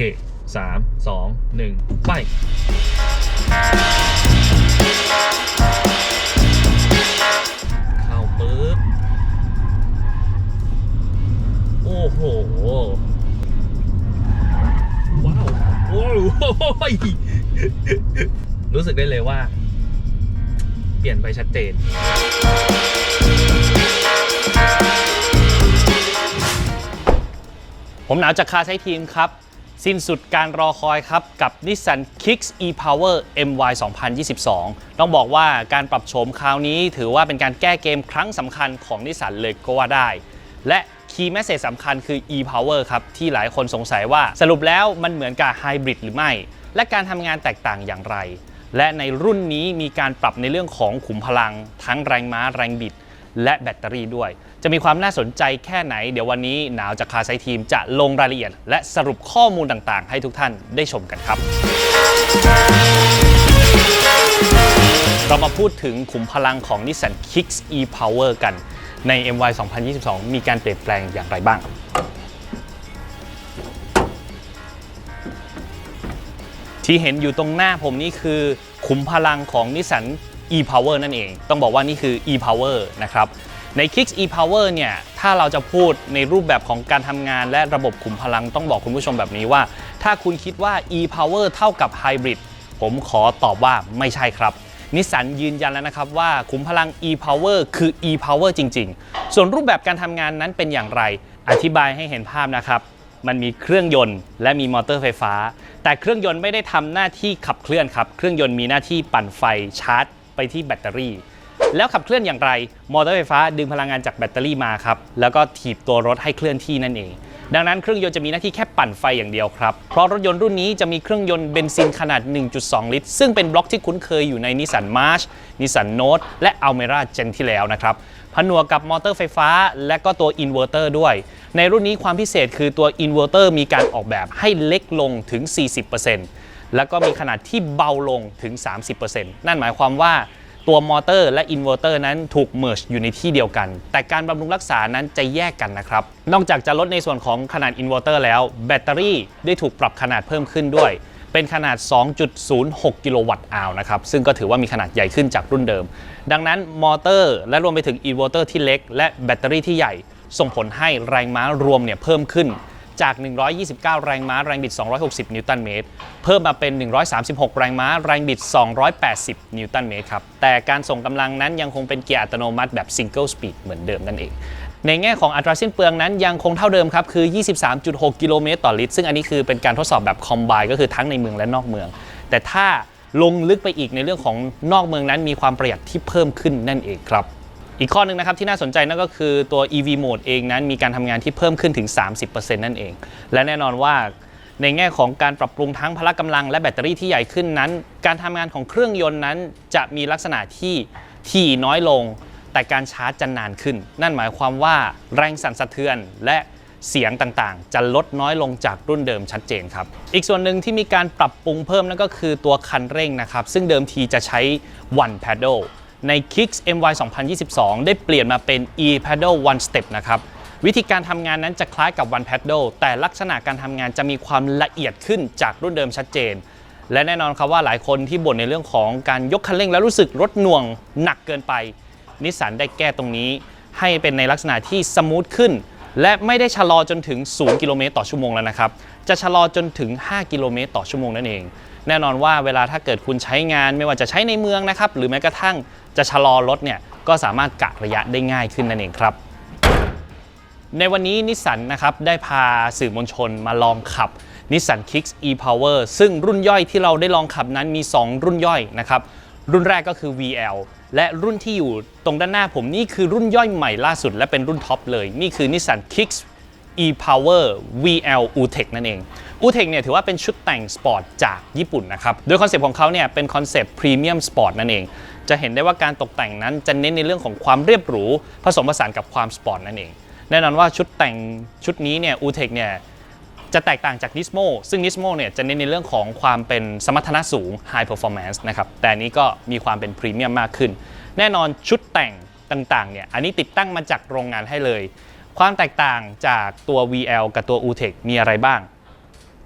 เคสามสองหนึ่งไปเข้าปุ๊บ โอ้โห ว้าว โอ้โหรู้สึกได้เลยว่า เปลี่ยนไปชัดเจนผมหนาวจากคาใช้ทีมครับ สิ้นสุดการรอคอยครับ กับ Nissan Kicks e-Power MY 2022 ต้องบอกว่าการปรับโฉมคราวนี้ถือว่าเป็นการแก้เกมครั้งสำคัญของนิสสันเลยก็ว่าได้ และคีย์แมสเซจสำคัญคือ e-Power ครับ ที่หลายคนสงสัยว่าสรุปแล้วมันเหมือนกับไฮบริดหรือไม่ และการทำงานแตกต่างอย่างไร และในรุ่นนี้มีการปรับในเรื่องของขุมพลัง ทั้งแรงม้าแรงบิด และแบตเตอรี่ด้วย จะมีความน่าสนใจแค่ไหน เดี๋ยววันนี้หนาวจากคาไซทีมจะลงรายละเอียด และสรุปข้อมูลต่างๆ ให้ทุกท่านได้ชมกันครับ เรามาพูดถึงขุมพลังของ Nissan Kicks e-Power กันใน MY 2022 มีการเปลี่ยนแปลงอย่างไรบ้างที่เห็นอยู่ตรงหน้าผมนี่คือขุมพลังของ Nissan e-Power นั่นเอง ต้องบอกว่านี่คือ e-Power นะครับใน Kicks e-Power เนี่ย ถ้าเราจะพูดในรูปแบบของการทำงานและระบบขุมพลังต้องบอกคุณผู้ชมแบบนี้ว่า ถ้าคุณคิดว่า e-Power เท่ากับ Hybrid ผมขอตอบว่าไม่ใช่ครับนิสสันยืนยันแล้วนะครับว่าขุมพลัง e-Power คือ e-Power จริง ๆ ส่วนรูปแบบการทำงานนั้นเป็นอย่างไร อธิบายให้เห็นภาพนะครับ มันมีเครื่องยนต์ และมีมอเตอร์ไฟฟ้า แต่เครื่องยนต์ไม่ได้ทำหน้าที่ขับเคลื่อนครับ เครื่องยนต์มีหน้าที่ปั่นไฟชาร์จ ไปที่แบตเตอรี่ แล้วขับเคลื่อนอย่างไร มอเตอร์ไฟฟ้าดึงพลังงานจากแบตเตอรี่มาครับแล้วก็ถีบตัวรถให้เคลื่อนที่นั่นเอง ดังนั้นเครื่องยนต์จะมีหน้าที่แค่ปั่นไฟอย่างเดียวครับเพราะรถยนต์รุ่นนี้จะมีเครื่องยนต์เบนซินขนาด 1.2 ลิตร ซึ่งเป็นบล็อกที่คุ้นเคยอยู่ในนิสสันมาร์ชนิสสันโนตและอัลเมราเจนที่แล้วนะครับผนวกกับมอเตอร์ไฟฟ้า และก็ตัวอินเวอร์เตอร์ด้วย ในรุ่นนี้ความพิเศษคือตัวอินเวอร์เตอร์มีการออกแบบให้เล็กลงถึง 40% แล้วก็มีขนาดที่เบาลงถึง 30%นั่นหมายความว่าตัวมอเตอร์และอินเวอร์เตอร์นั้นถูกเมิร์ชอยู่ในที่เดียวกัน แต่การบำรุงรักษานั้นจะแยกกันนะครับ นอกจากจะลดในส่วนของขนาดอินเวอร์เตอร์แล้ว แบตเตอรี่ได้ถูกปรับขนาดเพิ่มขึ้นด้วย เป็นขนาด 2.06 กิโลวัตต์อาวนะครับ ซึ่งก็ถือว่ามีขนาดใหญ่ขึ้นจากรุ่นเดิม ดังนั้นมอเตอร์และรวมไปถึงอินเวอร์เตอร์ที่เล็ก และแบตเตอรี่ที่ใหญ่ ส่งผลให้แรงม้ารวมเนี่ยเพิ่มขึ้น จาก 129 แรงม้าแรงบิด 260 นิวตันเมตร เพิ่มมาเป็น 136 แรงม้าแรงบิด 280 นิวตันเมตรครับ แต่การส่งกำลังนั้นยังคงเป็นเกียร์อัตโนมัติแบบ Single Speed เหมือนเดิมนั่นเอง ในแง่ของอัตราสิ้นเปลืองนั้นยังคงเท่าเดิมครับ คือ 23.6 กิโลเมตรต่อลิตร ซึ่งอันนี้คือเป็นการทดสอบแบบคอมไบก็คือทั้งในเมืองและนอกเมือง แต่ถ้าลงลึกไปอีกในเรื่องของนอกเมืองนั้นมีความประหยัดที่เพิ่มขึ้นนั่นเองครับ อีกข้อหนึ่งนะครับที่น่าสนใจนั่นก็คือตัว EV Mode เองนั้นมีการทำงานที่เพิ่มขึ้นถึง 30%นั่นเอง และแน่นอนว่าในแง่ของการปรับปรุงทั้งพละกำลังและแบตเตอรี่ที่ใหญ่ขึ้นนั้น การทำงานของเครื่องยนต์นั้น จะมีลักษณะที่ที่น้อยลง แต่การชาร์จจะนานขึ้น นั่นหมายความว่าแรงสั่นสะเทือนและเสียงต่างๆ จะลดน้อยลงจากรุ่นเดิมชัดเจนครับ อีกส่วนหนึ่งที่มีการปรับปรุงเพิ่มนั่นก็คือตัวคันเร่งนะครับ ซึ่งเดิมทีจะใช้ one paddle ใน Kicks MY 2022 ได้เปลี่ยนมาเป็น e paddle one step นะครับวิธีการทำงานนั้นจะคล้ายกับ one paddle แต่ลักษณะการทำงานจะมีความละเอียดขึ้นจากรุ่นเดิมชัดเจน และแน่นอนครับว่าหลายคนที่บ่นในเรื่องของการยกคันเร่งแล้วรู้สึกรถหน่วงหนักเกินไปนิสสันได้แก้ตรงนี้ ให้เป็นในลักษณะที่สมูทขึ้น และไม่ได้ชะลอจนถึง 0 กิโลเมตรต่อชั่วโมงแล้วนะครับ จะชะลอจนถึง 5 กิโลเมตรต่อชั่วโมงนั่นเอง แน่นอนว่าเวลาถ้าเกิดคุณใช้งานไม่ว่าจะใช้ในเมืองนะครับ หรือแม้กระทั่งจะชะลอรถเนี่ยก็สามารถกะระยะได้ง่ายขึ้นนั่นเองครับ ในวันนี้นิสสันนะครับได้พาสื่อมวลชนมาลองขับนิสสัน Kicks e-Power ซึ่งรุ่นย่อยที่เราได้ลองขับนั้นมี 2 รุ่นย่อยนะครับ รุ่นแรกก็คือ VL และรุ่นที่อยู่ตรงด้านหน้าผมนี่คือรุ่นย่อยใหม่ล่าสุด และเป็นรุ่นท็อปเลย นี่คือนิสสัน Kicks e-Power VL U-Tech นั่นเอง U-Tech เนี่ยถือว่าเป็นชุดแต่งสปอร์ตจากญี่ปุ่นนะครับ โดยคอนเซปต์ของเขาเนี่ยเป็นคอนเซปต์พรีเมียมสปอร์ตนั่นเอง จะเห็นได้ว่าการตกแต่งนั้นจะเน้นในเรื่องของความเรียบหรู ผสมผสานกับความสปอร์ตนั่นเอง แน่นอนว่าชุดแต่งชุดนี้เนี่ย U-Tech เนี่ยจะแตกต่างจาก Nismo ซึ่ง Nismo เนี่ยจะเน้นในเรื่องของความเป็นสมรรถนะสูง High Performance นะครับ แต่อันนี้ก็มีความเป็นพรีเมียมมากขึ้น แน่นอนชุดแต่งต่างๆเนี่ย อันนี้ติดตั้งมาจากโรงงานให้เลย ความแตกต่างจากตัว VL กับตัว UTEC มีอะไรบ้าง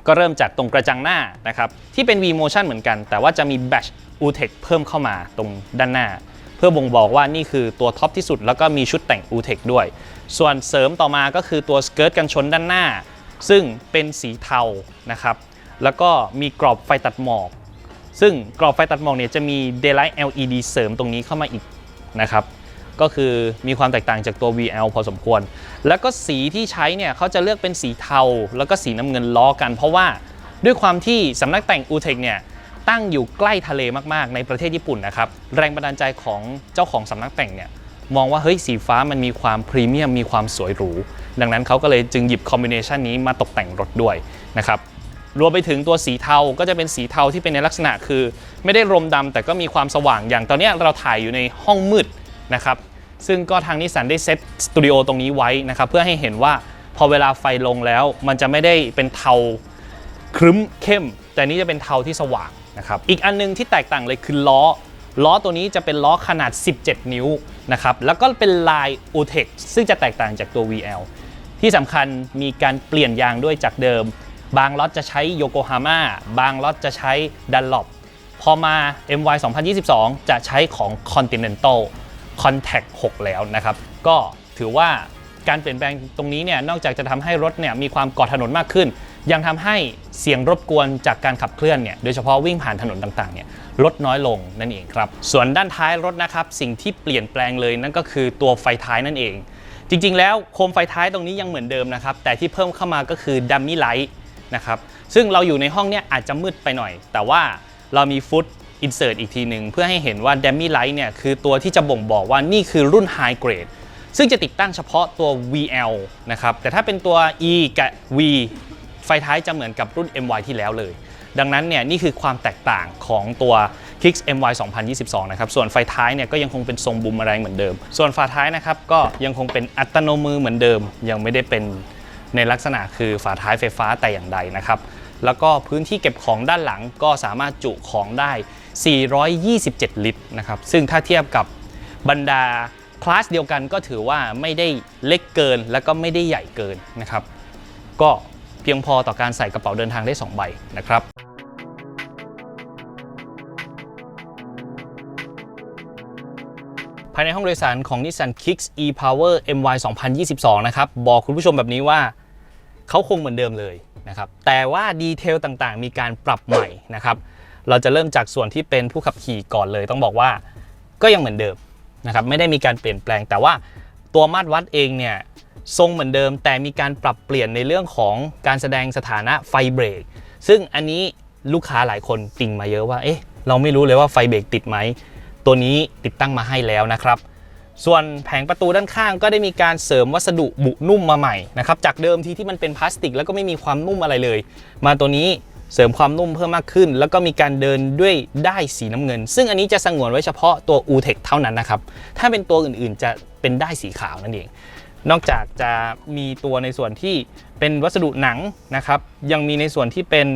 ก็เริ่มจากตรงกระจังหน้านะครับที่เป็น V Motion เหมือนกัน แต่ว่าจะมี Batch u t e c เพิ่มเข้ามาตรงด้านหน้า เพื่อบ่งบอกว่านี่คือตัวท็อปที่สุด แล้วก็มีชุดแต่ง u t e c ด้วย ส่วนเสริมต่อมาก็คือตัวสเกิร์ตกันชนด้านหน้า ซึ่งเป็นสีเทานะครับแล้วก็มีกรอบไฟตัดหมอก ซึ่งกรอบไฟตัดหมอกเนี่ยจะมี Daylight LED เสริมตรงนี้เข้ามาอีกนะครับ ก็คือมีความแตกต่างจากตัว VL พอสมควร แล้วก็สีที่ใช้เนี่ยเขาจะเลือกเป็นสีเทา แล้วก็สีน้ำเงินล้อกัน เพราะว่าด้วยความที่สำนักแต่ง u t e c เนี่ยตั้งอยู่ใกล้ทะเลมากๆ ในประเทศญี่ปุ่นนะครับ แรงบันดาลใจของเจ้าของสำนักแต่งเนี่ยมองว่าเฮ้ยสีฟ้ามันมีความพรีเมียมมีความสวยหรู ดังนั้นเขาก็เลยจึงหยิบคอมบิเนชันนี้มาตกแต่งรถด้วยนะครับรวมไปถึงตัวสีเทาก็จะเป็นสีเทาที่เป็นในลักษณะคือ ไม่ได้รมดำแต่ก็มีความสว่างอย่างตอนนี้เราถ่ายอยู่ในห้องมืด นะครับซึ่งก็ทางนิสสันได้เซตสตูดิโอตรงนี้ไว้นะครับเพื่อให้เห็นว่าพอเวลาไฟลงแล้วมันจะไม่ได้เป็นเทาครึ้มเข้ม แต่นี้จะเป็นเทาที่สว่างนะครับอีกอันนึงที่แตกต่างเลยคือล้อ ล้อตัวนี้จะเป็นล้อขนาด 17 นิ้วนะครับแล้วก็เป็นลาย u t e c ซึ่งจะแตกต่างจากตัว VL ที่สำคัญมีการเปลี่ยนยางด้วยจากเดิม บางล็อตจะใช้โยโกฮาม่าบางล็อตจะใช้ดันลอปพอมา MY 2022 จะใช้ของ Continental Contact 6 แล้วนะครับ ก็ถือว่าการเปลี่ยนแปลงตรงนี้เนี่ยนอกจากจะทำให้รถเนี่ยมีความเกาะถนนมากขึ้น ยังทำให้เสียงรบกวนจากการขับเคลื่อนเนี่ยโดยเฉพาะวิ่งผ่านถนนต่างๆเนี่ยลดน้อยลงนั่นเองครับ ส่วนด้านท้ายรถนะครับสิ่งที่เปลี่ยนแปลงเลยนั่นก็คือตัวไฟท้ายนั่นเอง จริง ๆ แล้วโคมไฟท้ายตรงนี้ยังเหมือนเดิมนะครับแต่ที่เพิ่มเข้ามาก็คือดัมมี่ไลท์นะครับซึ่งเราอยู่ในห้องเนี้ยอาจจะมืดไปหน่อย แต่ว่าเรามีฟุต อินเสิร์ตอีกทีหนึ่งเพื่อให้เห็นว่าเดมมี่ไลท์เนี่ยคือตัวที่จะบ่งบอกว่านี่คือรุ่นไฮเกรดซึ่งจะติดตั้งเฉพาะตัว VL นะครับ แต่ถ้าเป็นตัว E กับ V ไฟท้ายจะเหมือนกับรุ่น MY ที่แล้วเลย ดังนั้นเนี่ยนี่คือความแตกต่างของตัว Kicks MY 2022 นะครับ ส่วนไฟท้ายเนี่ยก็ยังคงเป็นทรงบูมแรงเหมือนเดิม ส่วนฝาท้ายนะครับก็ยังคงเป็นอัตโนมือเหมือนเดิม ยังไม่ได้เป็นในลักษณะคือฝาท้ายไฟฟ้าแต่อย่างใดนะครับ แล้วก็พื้นที่เก็บของด้านหลังก็สามารถจุของได้ 427 ลิตรนะครับ ซึ่งถ้าเทียบกับบรรดาคลาสเดียวกันก็ถือว่าไม่ได้เล็กเกินและก็ไม่ได้ใหญ่เกินนะครับ ก็เพียงพอต่อการใส่กระเป๋าเดินทางได้ 2 ใบนะครับภายในห้องโดยสารของ Nissan Kicks e-Power MY 2022 นะครับ บอกคุณผู้ชมแบบนี้ว่าเขาคงเหมือนเดิมเลยนะครับ แต่ว่าดีเทลต่างๆ มีการปรับใหม่นะครับ เราจะเริ่มจากส่วนที่เป็นผู้ขับขี่ก่อนเลย ต้องบอกว่าก็ยังเหมือนเดิมนะครับไม่ได้มีการเปลี่ยนแปลง แต่ว่าตัวมาตรวัดเองเนี่ยทรงเหมือนเดิม แต่มีการปรับเปลี่ยนในเรื่องของการแสดงสถานะไฟเบรกซึ่งอันนี้ลูกค้าหลายคนติ่งมาเยอะว่าเอ๊ะเราไม่รู้เลยว่าไฟเบรกติดไหมตัวนี้ติดตั้งมาให้แล้วนะครับ ส่วนแผงประตูด้านข้างก็ได้มีการเสริมวัสดุบุนุ่มมาใหม่นะครับจากเดิมทีที่มันเป็นพลาสติก แล้วก็ไม่มีความนุ่มอะไรเลย มาตัวนี้ เสริมความนุ่มเพิ่มมากขึ้น แล้วก็มีการเดินด้วยได้สีน้ำเงิน ซึ่งอันนี้จะสงวนไว้เฉพาะตัว u t e c เท่านั้นนะครับ ถ้าเป็นตัวอื่นๆจะเป็นได้สีขาวนั่นเอง นอกจากจะมีตัวในส่วนที่เป็นวัสดุหนังนะครับ ยังมีในส่วนที่เป็น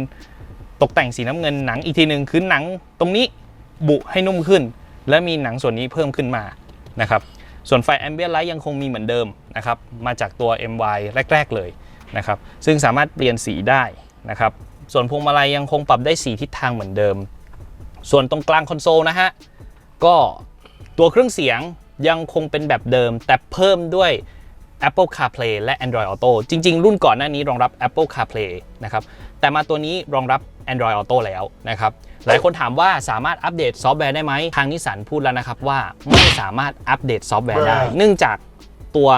ตกแต่งสีน้ำเงินหนังอีกทีหนึ่งคือหนังตรงนี้บุให้นุ่มขึ้น และมีหนังส่วนนี้เพิ่มขึ้นมานะครับส่วนไฟ Ambient Light ยังคงมีเหมือนเดิมนะครับมาจากตัว MY แรก ๆเลยนะครับซึ่งสามารถเปลี่ยนสีได้นะครับ ส่วนพวงมาลัยยังคงปรับได้สีทิศทางเหมือนเดิม ส่วนตรงกลางคอนโซลนะฮะ ก็ตัวเครื่องเสียงยังคงเป็นแบบเดิม แต่เพิ่มด้วย Apple CarPlay และ Android Auto จริง ๆ รุ่นก่อนหน้านี้รองรับ Apple CarPlay นะครับ แต่มาตัวนี้รองรับ Android Auto แล้วนะครับ หลายคนถามว่าสามารถอัปเดตซอฟต์แวร์ได้ไหม ทางนิสสันพูดแล้วนะครับว่าไม่สามารถอัปเดตซอฟต์แวร์ได้ เนื่องจากตัว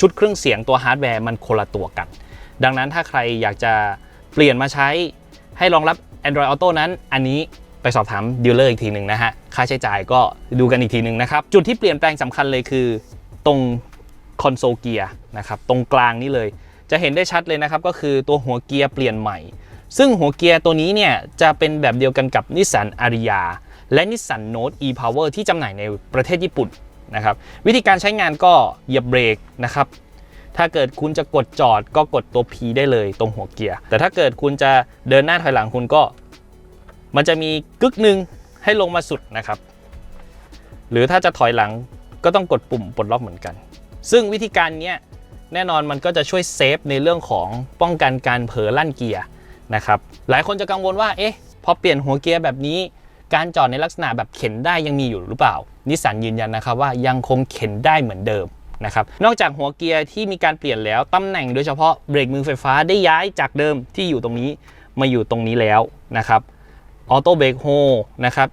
ชุดเครื่องเสียงตัวฮาร์ดแวร์มันคนละตัวกัน ดังนั้นถ้าใครอยากจะ เปลี่ยนมาใช้ให้รองรับ Android Auto นั้น อันนี้ไปสอบถามดีลเลอร์อีกทีหนึ่งนะฮะ ค่าใช้จ่ายก็ดูกันอีกทีหนึ่งนะครับ จุดที่เปลี่ยนแปลงสำคัญเลยคือ ตรงคอนโซลเกียร์นะครับตรงกลางนี่เลย จะเห็นได้ชัดเลยนะครับ ก็คือตัวหัวเกียร์เปลี่ยนใหม่ ซึ่งหัวเกียร์ตัวนี้เนี่ยจะเป็นแบบเดียวกันกับนิสสันอาริยาและนิสสันโนต e-power ที่จำหน่ายในประเทศญี่ปุ่นนะครับวิธีการใช้งานก็เหยียบเบรกนะครับ ถ้าเกิดคุณจะกดจอดก็กดตัว P ได้เลยตรงหัวเกียร์ แต่ถ้าเกิดคุณจะเดินหน้าถอยหลังคุณก็ มันจะมีกึกหนึ่งให้ลงมาสุดนะครับ หรือถ้าจะถอยหลังก็ต้องกดปุ่มปลดล็อกเหมือนกัน ซึ่งวิธีการนี้แน่นอนมันก็จะช่วยเซฟในเรื่องของป้องกันการเผลอลั่นเกียร์นะครับหลายคนจะกังวลว่าเอ๊ะพอเปลี่ยนหัวเกียร์แบบนี้ การจอดในลักษณะแบบเข็นได้ยังมีอยู่หรือเปล่า นิสสันยืนยันนะครับว่ายังคงเข็นได้เหมือนเดิม นะครับ นอกจากหัวเกียร์ที่มีการเปลี่ยนแล้วตำแหน่งโดยเฉพาะเบรกมือไฟฟ้าได้ย้ายจากเดิมที่อยู่ตรงนี้มาอยู่ตรงนี้แล้วนะครับออโต้เบรกโฮนะครับ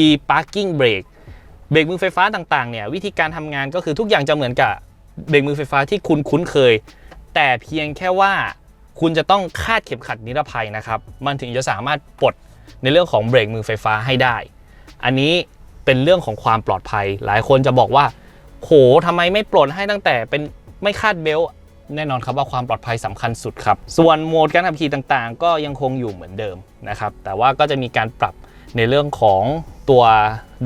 e parking brake เบรกมือไฟฟ้าต่างๆเนี่ยวิธีการทำงานก็คือทุกอย่างจะเหมือนกับเบรกมือไฟฟ้าที่คุณคุ้นเคย แต่เพียงแค่ว่าคุณจะต้องคาดเข็มขัดนิรภัยนะครับ มันถึงจะสามารถปลดในเรื่องของเบรกมือไฟฟ้าให้ได้ อันนี้เป็นเรื่องของความปลอดภัย หลายคนจะบอกว่า โหทำไมไม่ปลดให้ตั้งแต่เป็นไม่คาดเบลต์แน่นอนครับว่าความปลอดภัยสำคัญสุดครับ ส่วนโหมดการขับขี่ต่างๆ ก็ยังคงอยู่เหมือนเดิมนะครับ แต่ว่าก็จะมีการปรับในเรื่องของตัว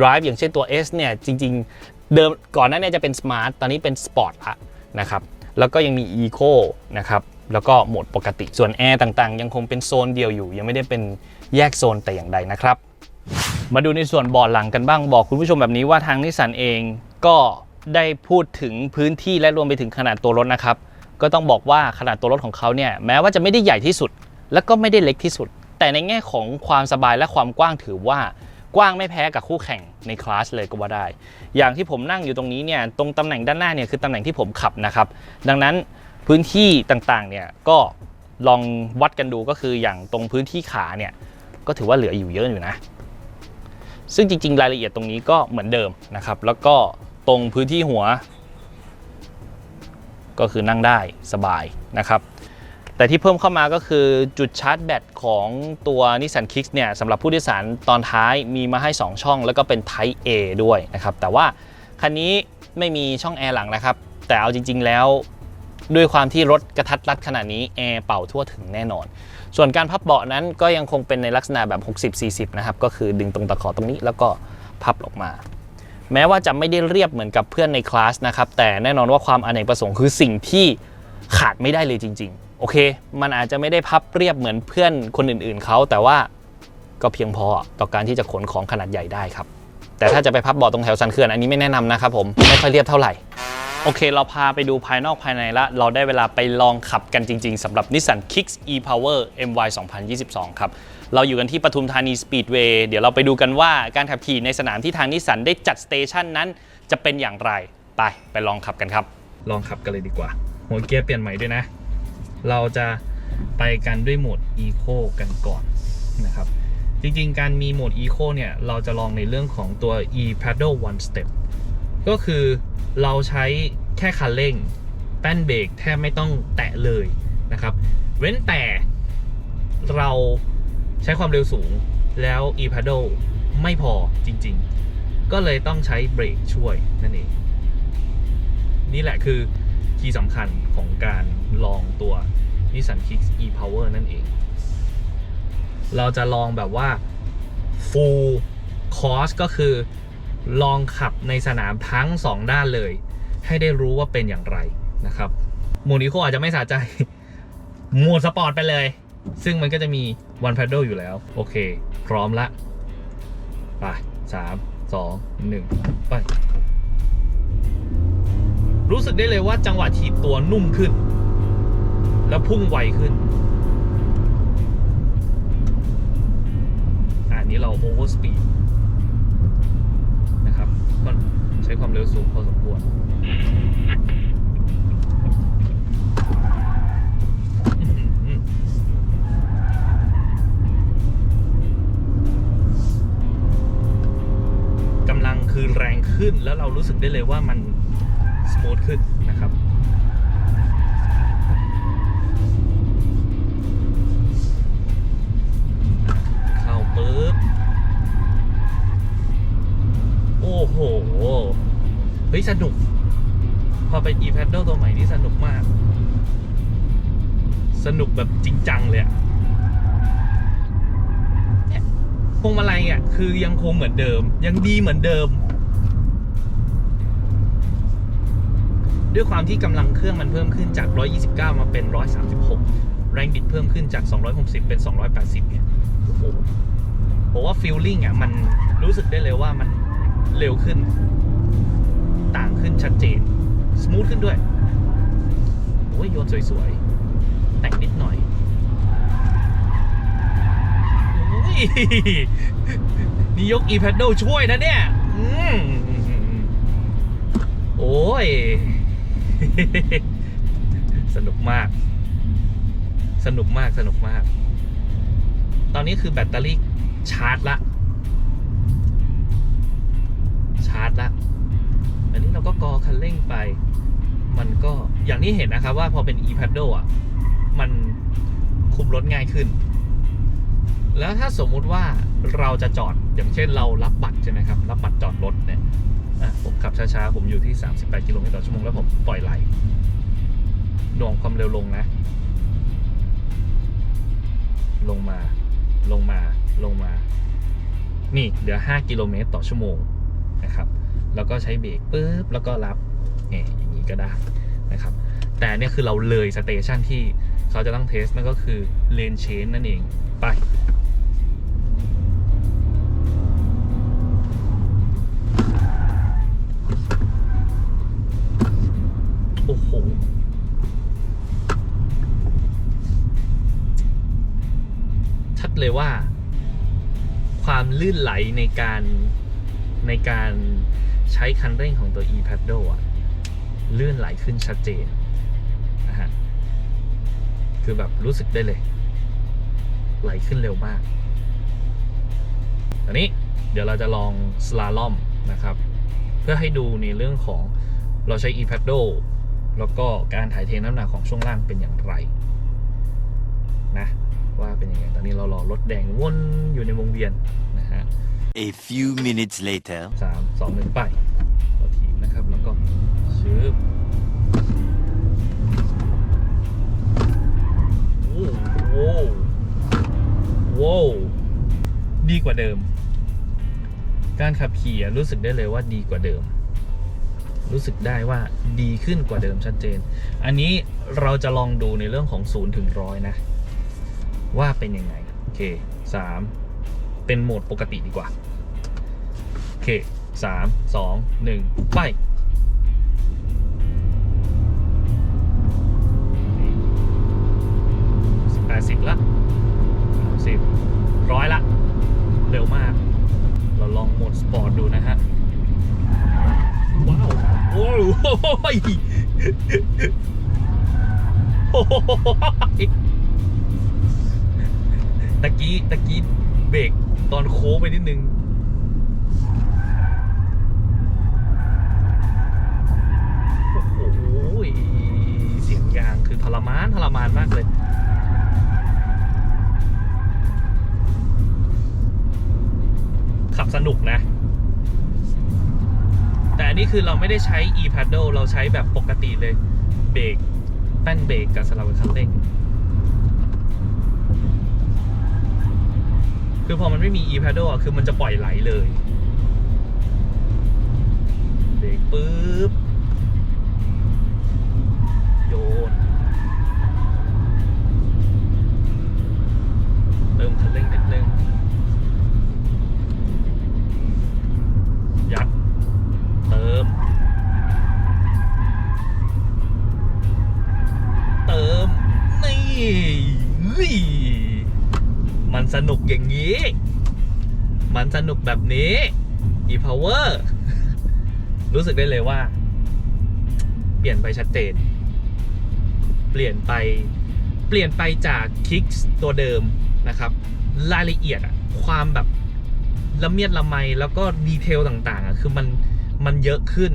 drive อย่างเช่นตัว S เนี่ยจริงๆ เดิมก่อนหน้าเนี้จะเป็น smart ตอนนี้เป็น sport ละนะครับ แล้วก็ยังมี eco นะครับแล้วก็โหมดปกติส่วนแอร์ต่างๆ ยังคงเป็นโซนเดียวอยู่ ยังไม่ได้เป็นแยกโซนแต่อย่างใดนะครับ มาดูในส่วนเบาะหลังกันบ้างบอกคุณผู้ชมแบบนี้ว่าทางนิสสันเองก็ ได้พูดถึงพื้นที่และรวมไปถึงขนาดตัวรถนะครับ ก็ต้องบอกว่าขนาดตัวรถของเขาเนี่ยแม้ว่าจะไม่ได้ใหญ่ที่สุด และก็ไม่ได้เล็กที่สุด แต่ในแง่ของความสบายและความกว้างถือว่ากว้างไม่แพ้กับคู่แข่งในคลาสเลยก็ว่าได้ อย่างที่ผมนั่งอยู่ตรงนี้เนี่ยตรงตำแหน่งด้านหน้าเนี่ยคือตำแหน่งที่ผมขับนะครับ ดังนั้นพื้นที่ต่างๆเนี่ยก็ลองวัดกันดูก็คืออย่างตรงพื้นที่ขาเนี่ยก็ถือว่าเหลืออยู่เยอะอยู่นะ ซึ่งจริงๆ รายละเอียดตรงนี้ก็เหมือนเดิมนะครับ แล้วก็ ตรงพื้นที่หัว ก็คือนั่งได้สบายนะครับ แต่ที่เพิ่มเข้ามาก็คือจุดชาร์จแบตของตัว Nissan Kicks เนี่ยสำหรับผู้โดยสารตอนท้ายมีมาให้ 2 ช่อง แล้วก็เป็น Type A ด้วยนะครับ แต่ว่าคันนี้ไม่มีช่องแอร์หลังนะครับ แต่เอาจริง ๆ แล้วด้วยความที่รถกระทัดรัดขนาดนี้แอร์เป่าทั่วถึงแน่นอน ส่วนการพับเบาะนั้นก็ยังคงเป็นในลักษณะแบบ 60-40 นะครับ ก็คือดึงตรงตะขอตรงนี้แล้วก็พับออกมา แม้ว่าจะไม่ได้เรียบเหมือนกับเพื่อนในคลาสนะครับแต่แน่นอนว่าความอเนกประสงค์คือสิ่งที่ขาดไม่ได้เลยจริง ๆ โอเค มันอาจจะไม่ได้พับเรียบเหมือนเพื่อนคนอื่นๆเขาแต่ว่าก็เพียงพอต่อการที่จะขนของขนาดใหญ่ได้ครับแต่ถ้าจะไปพับเบาะตรงแถวสันเขื่อนอันนี้ไม่แนะนำนะครับผมไม่ค่อยเรียบเท่าไหร่ โอเค เราพาไปดูภายนอกภายในละ เราได้เวลาไปลองขับกันจริง ๆสำหรับ Nissan Kicks e-Power MY 2022 ครับ เราอยู่กันที่ปทุมธานีสปีดเวย์เดี๋ยวเราไปดูกันว่าการขับขี่ในสนามที่ทางนิสสันได้จัดสเตชันนั้น จะเป็นอย่างไร ไป ไปลองขับกันครับ ลองขับกันเลยดีกว่าหัวเกียร์เปลี่ยนใหม่ด้วยนะ เราจะไปกันด้วยโหมด Eco กันก่อนนะครับ จริงๆ การมีโหมด Eco เนี่ย เราจะลองในเรื่องของตัว e paddle one step ก็คือ เราใช้แค่คันเร่ง แป้นเบรกแทบไม่ต้องแตะเลยนะครับ เว้นแต่เราใช้ความเร็วสูงแล้ว e paddle ไม่พอจริงๆ ก็เลยต้องใช้เบรกช่วยนั่นเอง นี่แหละคือคีย์สำคัญของการลองตัว Nissan Kicks e-Power นั่นเอง เราจะลองแบบว่า full course ก็คือ ลองขับในสนามทั้ง 2 ด้านเลย ให้ได้รู้ว่าเป็นอย่างไรนะครับโมดอีโคอาจจะไม่สะใจโหมดสปอร์ตไปเลย ซึ่งมันก็จะมี one paddle อยู่แล้ว โอเค พร้อมละ ไปสามสองหนึ่งไป รู้สึกได้เลยว่าจังหวะถีบตัวนุ่มขึ้น แล้วพุ่งไวขึ้นอันนี้เราโอเวอร์สปีด มันใช้ความเร็วสูงพอสมควรกำลังคือแรงขึ้นแล้วเรารู้สึกได้เลยว่ามันสมูทขึ้นนะครับ ยสนุก พอเป็น e paddle ตัวใหม่นี่สนุกมาก สนุกแบบจริงจังเลยอะเนี่ยพวงมาลัยอะคือยังคงเหมือนเดิม ยังดีเหมือนเดิม ด้วยความที่กำลังเครื่องมันเพิ่มขึ้นจาก 129 มาเป็น 136 แรงบิดเพิ่มขึ้นจาก 260 เป็น 280 เนี่ยโอ้โหผมว่าฟีลลิ่งอะมันรู้สึกได้เลยว่ามันเร็วขึ้น ต่างขึ้นชัดเจน สมูทขึ้นด้วย โอ้ยโยนสวยๆ แต่งนิดหน่อยนี่ยก e p a d d l ช่วยนะเนี่ยอโอ้ย สนุกมาก สนุกมาก สนุกมาก ตอนนี้คือแบตเตอรี่ชาร์จละ ชาร์จละ อันนี้เราก็กอคันเร่งไป มันก็อย่างที่เห็นนะครับว่าพอเป็น e p a d d l e อะ มันคุมรถง่ายขึ้น แล้วถ้าสมมุติว่าเราจะจอดอย่างเช่นเรารับบัตรใช่ไหมครับ รับบัตรจอดรถเนี่ยผมขับช้าๆ ผมอยู่ที่ 38 กิโลเมตรต่อชั่วโมงแล้วผมปล่อยไหลหน่วงความเร็วลงนะ ลงมา ลงมา ลงมา นี่เหลือ5กิโลเมตรต่อชั่วโมงนะครับ แล้วก็ใช้เบรกปุ๊บแล้วก็รับเนี่ยอย่างนี้ก็ได้นะครับ แต่เนี่ยคือเราเลยสเตชันที่เขาจะต้องเทสนั่นก็คือเลนเชนนั่นเองไปโอ้โหชัดเลยว่า ความลื่นไหลในการในการ ใช้คันเร่งของตัว e-paddle อะลื่นไหลขึ้นชัดเจนนะฮะคือแบบรู้สึกได้เลย ไหลขึ้นเร็วมากอันนี้เดี๋ยวเราจะลองสลาลอมนะครับ เพื่อให้ดูในเรื่องของเราใช้ e-paddle แล้วก็การถ่ายเทน้ำหนักของช่วงล่างเป็นอย่างไรนะว่าเป็นยังไงตอนนี้เรารอรถแดงวนอยู่ในวงเวียนนะฮะ A few minutes later. สามสองหนึ่งไปเราทีมนะครับ แล้วก็ชืบโอ้โหโว้วดีกว่าเดิม การขับขี่รู้สึกได้เลยว่าดีกว่าเดิม รู้สึกได้ว่าดีขึ้นกว่าเดิมชัดเจน อันนี้เราจะลองดูในเรื่องของ0ถึงร้อยนะ ว่าเป็นยังไง โอเคสาม เป็นโหมดปกติดีกว่า โอเคสามสองหนึ่งไปแปดสิบละสามสิบร้อยละ เร็วมาก เราลองโหมดสปอร์ตดูนะฮะ ว้าว โอ้โหโอ้โหตะกี้ตะกี้เบรก ตอนโค้งไปนิดนึงโอ้โหเสียงยางคือทรมานทรมานมากเลยขับสนุกนะ แต่อันนี้คือเราไม่ได้ใช้ e paddle เราใช้แบบปกติเลย เบรกแป้นเบรกกับสลับกับคันเร่ง คือพอมันไม่มี e paddle อะคือมันจะปล่อยไหลเลย มันสนุกแบบนี้ e-power รู้สึกได้เลยว่า เปลี่ยนไปชัดเจน เปลี่ยนไปเปลี่ยนไปจากคิกตัวเดิมนะครับ รายละเอียดอะความแบบละเมียดละไมแล้วก็ดีเทลต่างๆอะคือมันมันเยอะขึ้น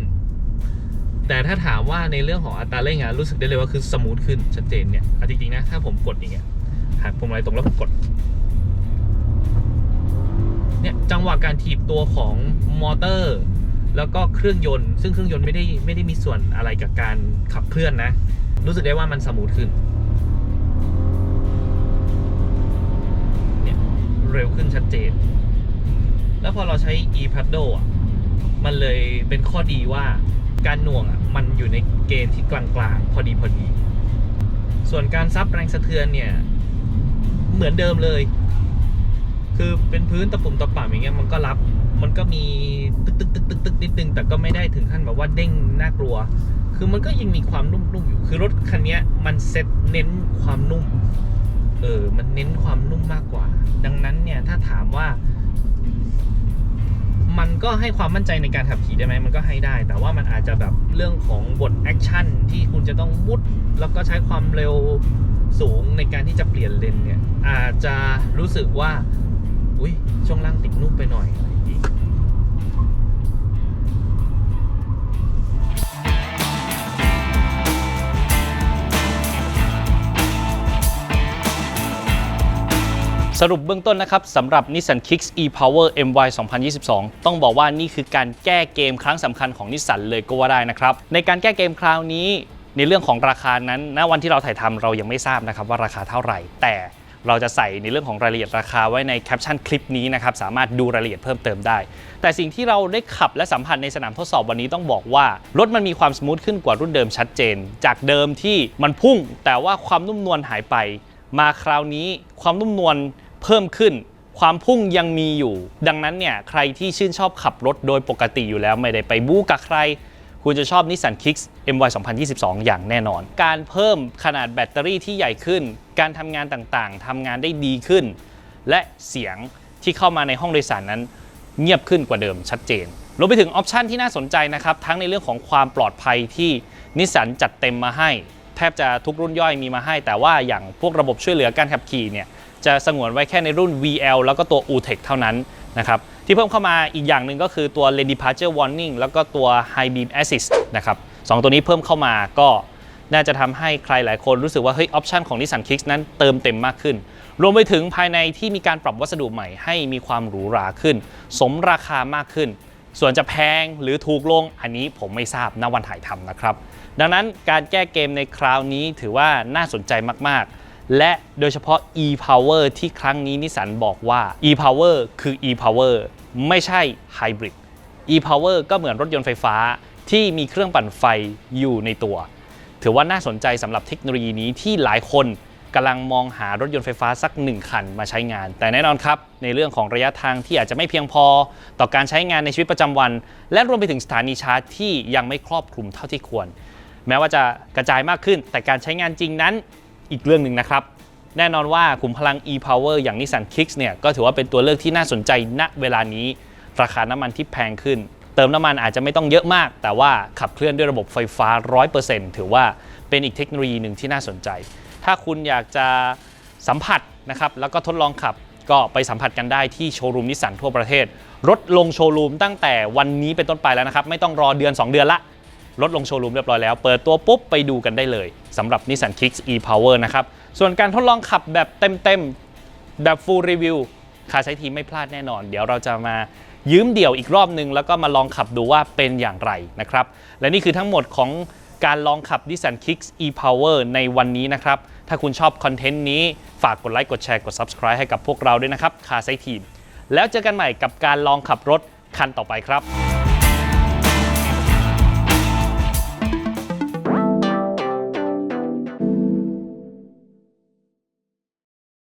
แต่ถ้าถามว่าในเรื่องของอัตราเร่งอะรู้สึกได้เลยว่าคือสมูทขึ้นชัดเจนเนี่ยอาจริงๆนะถ้าผมกดอย่างเงี้ยหักพวงมาลัยตรงแล้วผมกด เนี่ยจังหวะการถีบตัวของมอเตอร์ แล้วก็เครื่องยนต์ ซึ่งเครื่องยนต์ไม่ได้ไม่ได้มีส่วนอะไรกับการขับเคลื่อนนะ รู้สึกได้ว่ามันสมูทขึ้นเนี่ยเร็วขึ้นชัดเจน แล้วพอเราใช้ e paddle อะมันเลยเป็นข้อดีว่าการหน่วงอะมันอยู่ในเกณฑ์ที่กลางๆพอดีพอดี ส่วนการซับแรงสะเทือนเนี่ย เหมือนเดิมเลย คือเป็นพื้นตะปุ่มตะป่ำอย่างเงี้ยมันก็รับ มันก็มีตึกตึกตึกตึกตึกนิดนึงแต่ก็ไม่ได้ถึงขั้นแบบว่าเด้งน่ากลัว คือมันก็ยังมีความนุ่มๆอยู่ คือรถคันนี้มันเซ็ตเน้นความนุ่ม เออ มันเน้นความนุ่มมากกว่า ดังนั้นเนี่ยถ้าถามว่า มันก็ให้ความมั่นใจในการขับขี่ได้ไหมมันก็ให้ได้ แต่ว่ามันอาจจะแบบเรื่องของบทแอคชั่นที่คุณจะต้องมุด แล้วก็ใช้ความเร็วสูงในการที่จะเปลี่ยนเลนเนี่ย อาจจะรู้สึกว่า อุ้ยช่วงล่างติดนุ่มไปหน่อยอะไรอย่างงี้สรุปเบื้องต้นนะครับสำหรับ Nissan Kicks e-Power MY 2022 ต้องบอกว่านี่คือการแก้เกมครั้งสำคัญของนิสสันเลยก็ว่าได้นะครับ ในการแก้เกมคราวนี้ ในเรื่องของราคานั้นณวันที่เราถ่ายทำเรายังไม่ทราบนะครับว่าราคาเท่าไหร่ แต่ เราจะใส่ในเรื่องของรายละเอียดราคาไว้ในแคปชั่นคลิปนี้นะครับสามารถดูรายละเอียดเพิ่มเติมได้ แต่สิ่งที่เราได้ขับและสัมผัสในสนามทดสอบวันนี้ต้องบอกว่า รถมันมีความสมูทขึ้นกว่ารุ่นเดิมชัดเจน จากเดิมที่มันพุ่ง แต่ว่าความนุ่มนวลหายไป มาคราวนี้ความนุ่มนวลเพิ่มขึ้นความพุ่งยังมีอยู่ ดังนั้นเนี่ยใครที่ชื่นชอบขับรถโดยปกติอยู่แล้วไม่ได้ไปบู๊กับใคร คุณจะชอบ Nissan Kicks MY 2022 อย่างแน่นอน การเพิ่มขนาดแบตเตอรี่ที่ใหญ่ขึ้น การทำงานต่างๆทำงานได้ดีขึ้น และเสียงที่เข้ามาในห้องโดยสารนั้น เงียบขึ้นกว่าเดิมชัดเจนรวมไปถึงออปชันที่น่าสนใจนะครับ ทั้งในเรื่องของความปลอดภัยที่นิสสันจัดเต็มมาให้ แทบจะทุกรุ่นย่อยมีมาให้ แต่ว่าอย่างพวกระบบช่วยเหลือการขับขี่เนี่ยจะสงวนไว้แค่ในรุ่น VL แล้วก็ตัว U-Tech เท่านั้นนะครับ ที่เพิ่มเข้ามาอีกอย่างหนึ่งก็คือตัว Lane Departure Warning แล้วก็ตัว High Beam Assist นะครับสองตัวนี้เพิ่มเข้ามาก็น่าจะทำให้ใครหลายคนรู้สึกว่าเฮ้ยออปชันของ Nissan Kicks นั้นเติมเต็มมากขึ้น รวมไปถึงภายในที่มีการปรับวัสดุใหม่ให้มีความหรูหราขึ้น สมราคามากขึ้น ส่วนจะแพงหรือถูกลงอันนี้ผมไม่ทราบณวันถ่ายทำนะครับ ดังนั้นการแก้เกมในคราวนี้ถือว่าน่าสนใจมากๆ และโดยเฉพาะ e-power ที่ครั้งนี้นิสสันบอกว่า e-power คือ e-power ไม่ใช่ hybrid e-power ก็เหมือนรถยนต์ไฟฟ้าที่มีเครื่องปั่นไฟอยู่ในตัว ถือว่าน่าสนใจสำหรับเทคโนโลยีนี้ที่หลายคนกำลังมองหารถยนต์ไฟฟ้าสักหนึ่งคันมาใช้งาน แต่แน่นอนครับ ในเรื่องของระยะทางที่อาจจะไม่เพียงพอ ต่อการใช้งานในชีวิตประจำวัน และรวมไปถึงสถานีชาร์จที่ยังไม่ครอบคลุมเท่าที่ควร แม้ว่าจะกระจายมากขึ้น แต่การใช้งานจริงนั้น อีกเรื่องหนึ่งนะครับ แน่นอนว่าขุมพลัง e-power อย่าง Nissan Kicks เนี่ยก็ถือว่าเป็นตัวเลือกที่น่าสนใจณเวลานี้ ราคาน้ำมันที่แพงขึ้น เติมน้ำมันอาจจะไม่ต้องเยอะมาก แต่ว่าขับเคลื่อนด้วยระบบไฟฟ้า 100%ถือว่าเป็นอีกเทคโนโลยีหนึ่งที่น่าสนใจ ถ้าคุณอยากจะสัมผัสนะครับแล้วก็ทดลองขับก็ไปสัมผัสกันได้ที่โชว์รูมนิสสันทั่วประเทศ รถลงโชว์รูมตั้งแต่วันนี้เป็นต้นไปแล้วนะครับ ไม่ต้องรอเดือน 2 เดือนละ รถลงโชว์รูมเรียบร้อยแล้ว เปิดตัวปุ๊บไปดูกันได้เลยสำหรับ Nissan Kicks e-Power นะครับ ส่วนการทดลองขับแบบเต็มๆ แบบ full review คาใช้ทีไม่พลาดแน่นอน เดี๋ยวเราจะมายืมเดี่ยวอีกรอบนึง แล้วก็มาลองขับดูว่าเป็นอย่างไรนะครับ และนี่คือทั้งหมดของการลองขับ Nissan Kicks e-Power ในวันนี้นะครับ ถ้าคุณชอบคอนเทนต์นี้ ฝากกดไลค์กดแชร์กด subscribe ให้กับพวกเราด้วยนะครับคาไซทีม แล้วเจอกันใหม่กับการลองขับรถคันต่อไปครับ